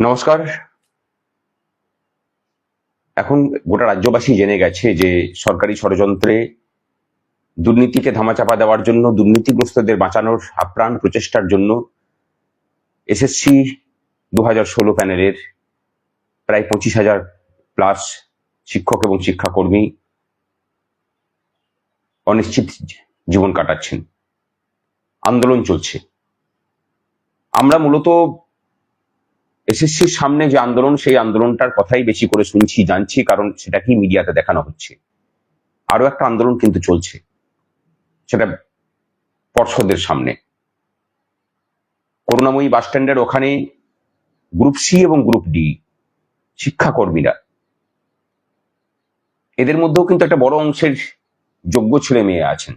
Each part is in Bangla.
নমস্কার। এখন গোটা রাজ্যবাসী জেনে গেছে যে সরকারি ষড়যন্ত্রে দুর্নীতিকে ধামাচাপা দেওয়ার জন্য, দুর্নীতিগ্রস্তদের বাঁচানোর আপ্রাণ প্রচেষ্টার জন্য এসএসসি দু হাজার ষোলো প্যানেলের প্রায় পঁচিশ হাজার প্লাস শিক্ষক এবং শিক্ষাকর্মী অনিশ্চিত জীবন কাটাচ্ছেন। আন্দোলন চলছে। আমরা মূলত এসএসসির সামনে যে আন্দোলন, সেই আন্দোলনটার কথাই বেশি করে শুনছি, জানছি, কারণ সেটাকেই মিডিয়াতে দেখানো হচ্ছে। আরও একটা আন্দোলন কিন্তু চলছে, সেটা পর্ষদের সামনে। করুণাময়ী বাস স্ট্যান্ডের ওখানে গ্রুপ সি এবং গ্রুপ ডি, শিক্ষাকর্মীরা। এদের মধ্যেও কিন্তু একটা বড় অংশের যোগ্য ছেলে মেয়ে আছেন।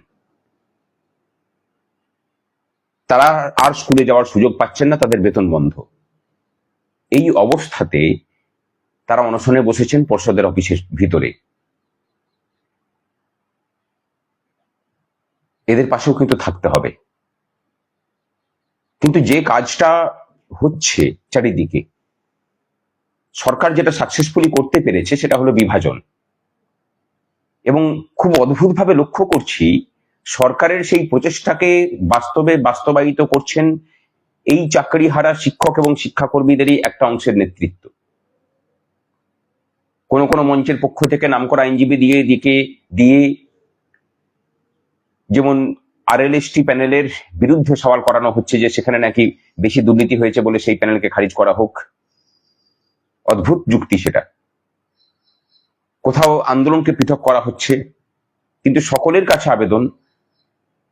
তারা আর স্কুলে যাওয়ার সুযোগ পাচ্ছেন না, তাদের বেতন বন্ধ। এই অবস্থাতে তারা অনশনে বসেছেন পর্ষদের অফিসের ভিতরে। এদের পাশেও কিন্তু থাকতে হবে। কিন্তু যে কাজটা হচ্ছে চারিদিকে, সরকার যেটা সাকসেসফুলি করতে পেরেছে সেটা হলো বিভাজন। এবং খুব অদ্ভুতভাবে লক্ষ্য করছি, সরকারের সেই প্রচেষ্টাকে বাস্তবে বাস্তবায়িত করছেন এই চাকরি হারা শিক্ষক এবং শিক্ষাকর্মীদেরই একটা অংশের নেতৃত্ব। কোন কোন মঞ্চের পক্ষ থেকে নামকরা আইনজীবী দিয়ে দিকে দিয়ে, যেমন আরএলএসটি প্যানেলের বিরুদ্ধে সওয়াল করানো হচ্ছে যে সেখানে নাকি বেশি দুর্নীতি হয়েছে বলে সেই প্যানেলকে খারিজ করা হোক। অদ্ভুত যুক্তি সেটা। কোথাও আন্দোলনকে পৃথক করা হচ্ছে। কিন্তু সকলের কাছে আবেদন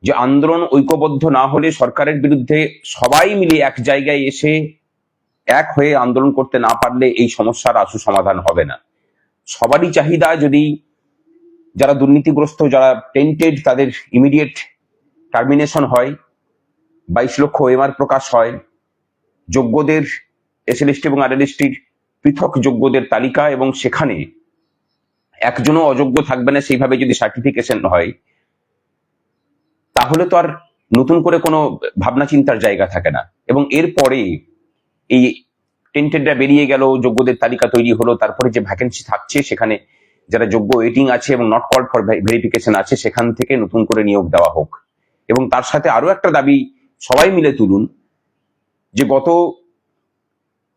যে আন্দোলন ঐক্যবদ্ধ না হলে সরকারের বিরুদ্ধে সবাই মিলে এক জায়গায় এসে এক হয়ে আন্দোলন করতে না পারলে এই সমস্যার আশু সমাধান হবে না। সবারই চাহিদা যদি যারা দুর্নীতিগ্রস্ত, যারা টেন্টেড তাদের ইমিডিয়েট টার্মিনেশন হয়, বাইশ লক্ষ এমআর প্রকাশ হয়, যোগ্যদের এসএলএসটি এবং আরএলএসটির পৃথক যোগ্যদের তালিকা এবং সেখানে একজনও অযোগ্য থাকবে না, সেইভাবে যদি সার্টিফিকেশন হয় তাহলে তো আর নতুন করে কোনো ভাবনা চিন্তার জায়গা থাকে না। এবং এরপরে এই টেন্টেডরা বেরিয়ে গেল, যোগ্যদের তালিকা তৈরি হলো, তারপরে যে ভ্যাকেন্সি থাকছে, সেখানে যারা যোগ্য ওয়েটিং আছে এবং নট কল ফর ভেরিফিকেশন আছে, সেখান থেকে নতুন করে নিয়োগ দেওয়া হোক। এবং তার সাথে আরও একটা দাবি সবাই মিলে তুলুন, যে গত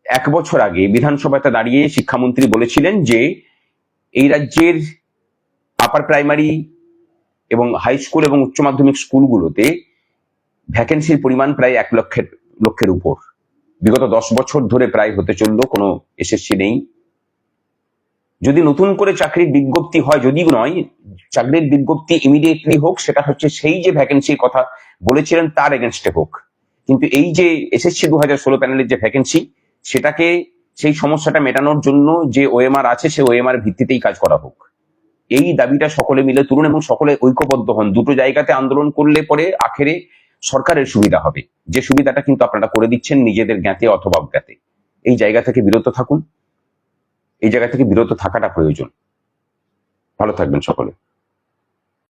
এক বছর আগে বিধানসভাতে দাঁড়িয়ে শিক্ষামন্ত্রী বলেছিলেন যে, এই রাজ্যের আপার প্রাইমারি এবং হাই স্কুল এবং উচ্চ মাধ্যমিক স্কুলগুলোতে ভ্যাকেন্সির পরিমাণ প্রায় এক লক্ষের লক্ষের উপর। বিগত দশ বছর ধরে প্রায় হতে চলল, কোনো এসএসসি নেই। যদি নতুন করে চাকরির বিজ্ঞপ্তি হয়, যদি নয়, চাকরির বিজ্ঞপ্তি ইমিডিয়েটলি হোক, সেটা হচ্ছে সেই যে ভ্যাকেন্সির কথা বলেছিলেন, তার এগেনস্টে হোক। কিন্তু এই যে এসএসসি দু হাজার ষোলো প্যানেলের যে ভ্যাকেন্সি সেটাকে সেই সমস্যাটা মেটানোর জন্য যে ওএমআর আছে, সে ওএমআর ভিত্তিতেই কাজ করা হোক। এই দাবিটা সকলে মিলে তুলুন এবং সকলে ঐক্যবদ্ধ হন। দুটো জায়গাতে আন্দোলন করলে পরে আখেরে সরকারের সুবিধা হবে। যে সুবিধাটা কিন্তু আপনারা করে দিচ্ছেন নিজেদের জ্ঞাতে অথবা অজ্ঞাতে। এই জায়গা থেকে বিরত থাকুন। এই জায়গা থেকে বিরত থাকাটা প্রয়োজন। ভালো থাকবেন সকলে।